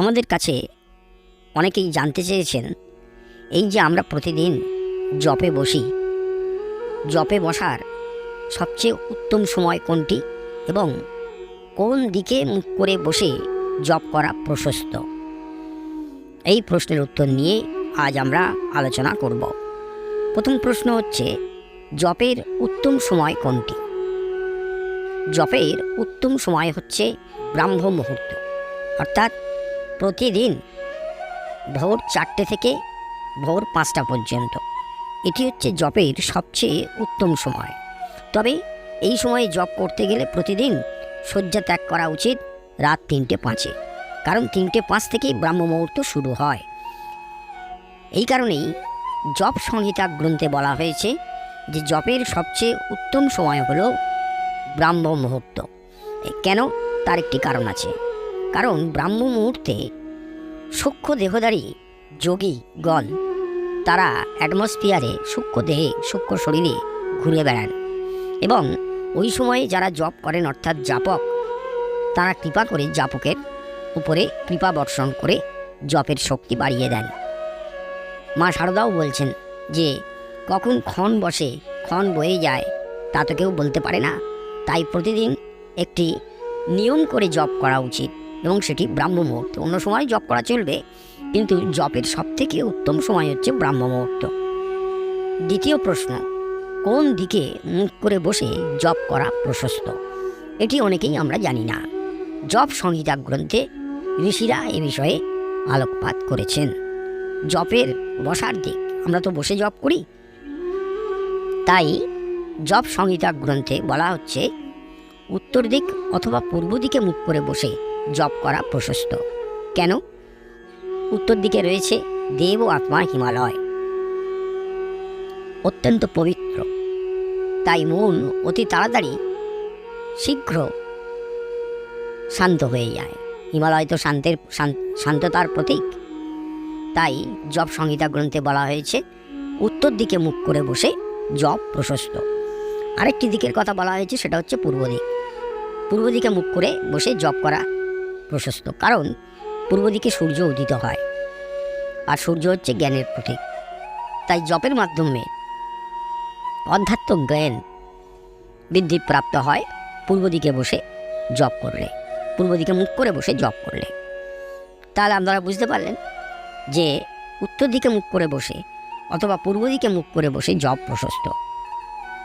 আমাদের কাছে অনেকেই জানতে চেয়েছেন, এই যে আমরা প্রতিদিন জপে বসি, জপে বসার সবচেয়ে উত্তম সময় কোনটি এবং কোন দিকে মুখ করে বসে জপ করা প্রশস্ত? এই প্রশ্নের উত্তর নিয়ে আজ আমরা আলোচনা করব। প্রথম প্রশ্ন হচ্ছে, জপের উত্তম সময় কোনটি? জপের উত্তম সময় হচ্ছে ব্রাহ্ম মুহূর্ত অর্থাৎ প্রতিদিন ভোর চারটে থেকে ভোর পাঁচটা পর্যন্ত। এটি হচ্ছে জপের সবচেয়ে উত্তম সময়। তবে এই সময়ে জপ করতে গেলে প্রতিদিন শয্যা ত্যাগ করা উচিত রাত তিনটে পাঁচে। কারণ তিনটে পাঁচ থেকেই ব্রাহ্ম মুহূর্ত শুরু হয়। এই কারণেই জপ সংহিতা গ্রন্থে বলা হয়েছে যে জপের সবচেয়ে উত্তম সময় হলো ব্রাহ্ম মুহূর্ত। কেন? তার একটি কারণ আছে। কারণ ব্রাহ্ম মুহূর্তে সূক্ষ্ম দেহধারী যোগীগণ তারা অ্যাটমসফিয়ারে সূক্ষ্ম দেহে সূক্ষ্ম শরীরে ঘুরে বেড়ান এবং ওই সময়ে যারা জপ করেন, অর্থাৎ জাপক, তারা কৃপা করে জাপকের উপরে কৃপা বর্ষণ করে জপের শক্তি বাড়িয়ে দেন। মা শারদাও বলছেন যে, কখন ক্ষণ বসে, ক্ষণ বয়ে যায়, তা তো কেউ বলতে পারে না। তাই প্রতিদিন একটি নিয়ম করে জপ করা উচিত। এবং সেটি ব্রাহ্ম মুহূর্ত। অন্য সময় জপ করা চলবে, কিন্তু জপের সবথেকে উত্তম সময় হচ্ছে ব্রাহ্ম মুহূর্ত। দ্বিতীয় প্রশ্ন, কোন দিকে মুখ করে বসে জপ করা প্রশস্ত? এটি অনেকেই আমরা জানি না। জপ সংহিতা গ্রন্থে ঋষিরা এ বিষয়ে আলোকপাত করেছেন। জপের বসার দিক, আমরা তো বসে জপ করি। তাই জপ সংহিতা গ্রন্থে বলা হচ্ছে, উত্তর দিক অথবা পূর্ব দিকে মুখ করে বসে জপ করা প্রশস্ত। কেন? উত্তর দিকে রয়েছে, দেব আত্মার হিমালয়। অত্যন্ত পবিত্র। তাই মন অতি তাড়াতাড়ি শীঘ্র শান্ত হয়ে যায়। হিমালয় তো শান্তের শান্ততার প্রতীক। তাই জপ সংহিতা গ্রন্থে বলা হয়েছে, উত্তর দিকে মুখ করে বসে জপ প্রশস্ত। আরেকটি দিকের কথা বলা হয়েছে, সেটা হচ্ছে পূর্ব দিক। পূর্ব দিকে মুখ করে বসে জপ করা প্রশস্ত, কারণ পূর্ব দিকে সূর্য উদিত হয়, আর সূর্য হচ্ছে জ্ঞানের প্রতীক। তাই জপের মাধ্যমে অধ্যাত্ম জ্ঞান বৃদ্ধি প্রাপ্ত হয় পূর্ব দিকে বসে জপ করলে, পূর্ব দিকে মুখ করে বসে জপ করলে। তাহলে আপনারা বুঝতে পারলেন যে উত্তর দিকে মুখ করে বসে অথবা পূর্ব দিকে মুখ করে বসে জপ প্রশস্ত।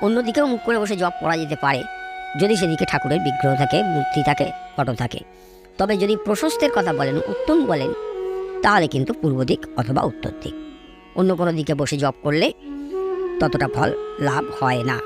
অন্যদিকেও মুখ করে বসে জপ করা যেতে পারে, যদি সেদিকে ঠাকুরের বিগ্রহ থাকে, মূর্তি থাকে, ফটো থাকে। তবে যদি প্রশস্তের কথা বলেন, উত্তম বলেন, তাহলে কিন্তু পূর্ব দিক অথবা উত্তর দিক। অন্য কোনো দিকে বসে জব করলে ততটা ফল লাভ হয় না।